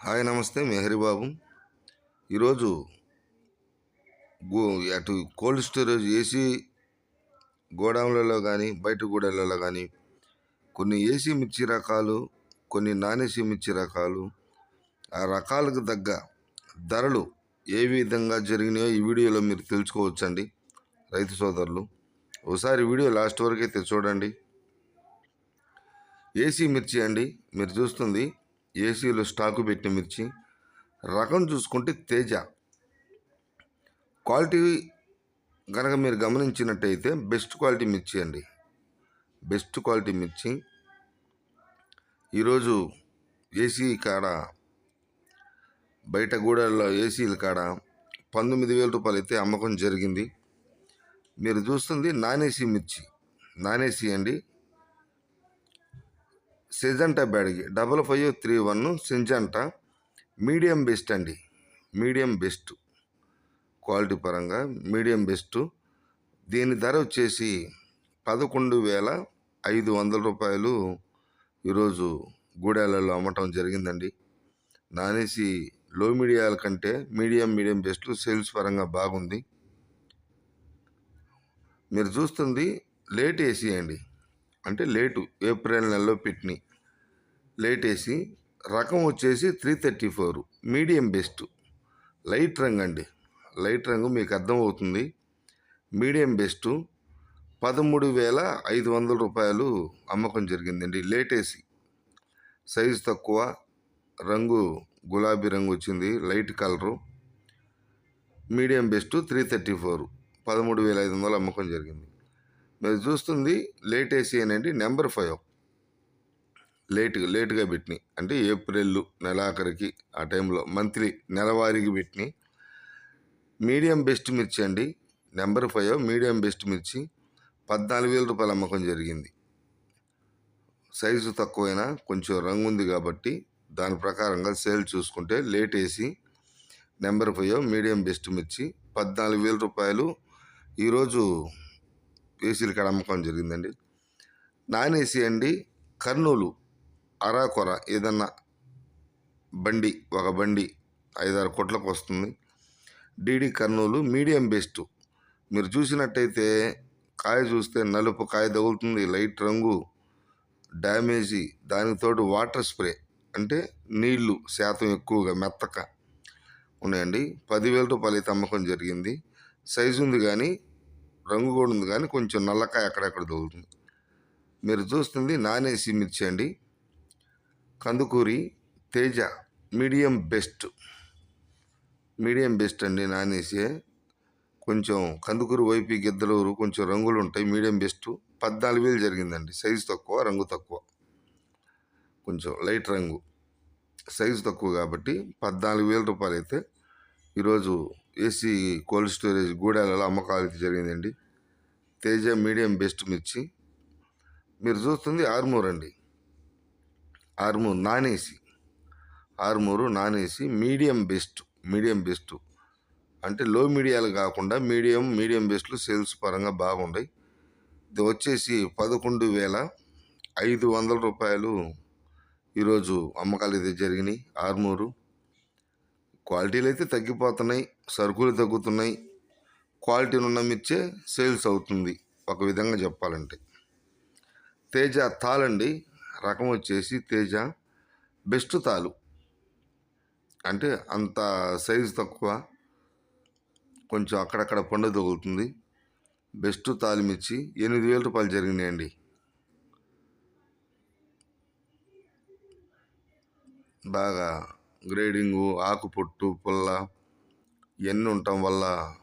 Hi నమస్తే మెహరిబాబు ఈరోజు go అటు కోల్డ్ స్టోరేజ్ ఏసీ గోడౌన్లలో కానీ బయట గూడలలో కానీ కొన్ని ఏసీ మిర్చి రకాలు కొన్ని నాన్ ఏసీ మిర్చి రకాలు ఆ రకాలకు తగ్గ ధరలు ఏ విధంగా జరిగినాయో ఈ వీడియోలో మీరు తెలుసుకోవచ్చండి రైతు సోదరులు. ఒకసారి వీడియో లాస్ట్ వరకు అయితే చూడండి. ఏసీ మిర్చి అండి మీరు చూస్తుంది ఏసీలో స్టాకు పెట్టిన మిర్చి రకం చూసుకుంటే తేజ. క్వాలిటీ కనుక మీరు గమనించినట్టయితే బెస్ట్ క్వాలిటీ మిర్చి అండి. బెస్ట్ క్వాలిటీ మిర్చి. ఈరోజు ఏసీ కాడ బయట గూడల్లో ఏసీల కాడ పంతొమ్మిది వేల రూపాయలు అయితే అమ్మకం జరిగింది. మీరు చూస్తుంది నాన్ ఏసీ మిర్చి. నాన్ ఏసీ అండి. Syngenta బ్యాడ్కి double five three one Syngenta medium best అండి. Medium best. క్వాలిటీ పరంగా మీడియం బెస్ట్. దీని ధర వచ్చేసి పదకొండు వేల ఐదు వందల రూపాయలు ఈరోజు గూడాలలో అమ్మటం జరిగిందండి. నానేసి లో మీడియాల కంటే మీడియం మీడియం బెస్ట్ సేల్స్ పరంగా బాగుంది. మీరు చూస్తుంది లేట్ ఏసీ అండి. అంటే లేటు ఏప్రిల్ నెలలో పెట్టినాయి లేట్ ఏసీ రకం వచ్చేసి three thirty four medium best light రంగు అండి. లైట్ రంగు మీకు అర్థమవుతుంది మీడియం బెస్ట్ పదమూడు వేల ఐదు వందల రూపాయలు అమ్మకం జరిగిందండి. లేట్ ఏసీ సైజు తక్కువ. రంగు గులాబీ రంగు వచ్చింది. Light colour medium best three thirty four పదమూడు వేల ఐదు వందలు అమ్మకం జరిగింది. మీరు చూస్తుంది లేట్ ఏసీ అనేది నెంబర్ ఫైవ్ లేట్గా లేట్గా పెట్టినాయి. అంటే ఏప్రిల్ నెలాఖరికి ఆ టైంలో మంత్లీ నెలవారీకి పెట్టినాయి. మీడియం బెస్ట్ మిర్చి అండి. నెంబర్ ఫైవ్ మీడియం బెస్ట్ మిర్చి. పద్నాలుగు వేల రూపాయలు అమ్మకం జరిగింది. సైజు తక్కువైనా కొంచెం రంగు ఉంది కాబట్టి దాని ప్రకారంగా సేల్ చూసుకుంటే లేట్ వేసి నెంబర్ ఫైవ్ మీడియం బెస్ట్ మిర్చి పద్నాలుగు వేల రూపాయలు ఈరోజు ఏసీలు కాడ అమ్మకం జరిగిందండి. నాన్ ఏసీ అండి కర్నూలు అరాకొర ఏదన్నా బండి ఒక బండి ఐదారు కోట్లకు వస్తుంది. డీడీ కర్నూలు మీడియం బెస్ట్ మీరు చూసినట్టయితే కాయ చూస్తే నలుపు కాయ తగులుతుంది లైట్ రంగు డ్యామేజీ దానికి వాటర్ స్ప్రే. అంటే నీళ్ళు శాతం ఎక్కువగా మెత్తక ఉన్నాయండి. పదివేల రూపాయలు అయితే అమ్మకం జరిగింది. సైజు ఉంది కానీ రంగు కూడా ఉంది కానీ కొంచెం నల్లకాయ అక్కడక్కడ తగులుతుంది. మీరు చూస్తుంది నాన్ మిర్చి అండి. Kandukuri Teja medium best. Medium best అండి నానేసే. కొంచెం కందుకూరు వైపీ గిద్దలూరు కొంచెం రంగులు ఉంటాయి మీడియం బెస్ట్. పద్నాలుగు వేలు జరిగిందండి సైజు తక్కువ రంగు తక్కువ. కొంచెం లైట్ రంగు సైజు తక్కువ కాబట్టి పద్నాలుగు వేల రూపాయలు అయితే ఈరోజు ఏసీ కోల్డ్ స్టోరేజ్ గూడాలలో అమ్మకాలు అయితే జరిగిందండి. తేజ మీడియం బెస్ట్ మిర్చి. మీరు చూస్తుంది ఆర్మూర్ అండి. ఆరుమూరు నాన్ ఏసీ నానేసి non AC medium best medium best. అంటే లో మీడియాలు కాకుండా మీడియం మీడియం బెస్ట్లు సేల్స్ పరంగా బాగున్నాయి ఇది వచ్చేసి పదకొండు వేల ఐదు వందల రూపాయలు ఈరోజు అమ్మకాలు అయితే జరిగినాయి. ఆర్మూరు క్వాలిటీలు అయితే తగ్గిపోతున్నాయి సరుకులు తగ్గుతున్నాయి. క్వాలిటీ ఉన్న మిర్చే సేల్స్ అవుతుంది ఒక విధంగా చెప్పాలంటే. తేజ తాళండి రకం వచ్చేసి తేజ బెస్ట్ తాలు. అంటే అంత సైజు తక్కువ కొంచెం అక్కడక్కడ పండు తగులుతుంది. బెస్ట్ తాలిమిచ్చి ఎనిమిది వేల రూపాయలు జరిగినాయండి. బాగా గ్రేడింగు ఆకుపొట్టు పుల్ల ఇవన్నీ ఉండటం వల్ల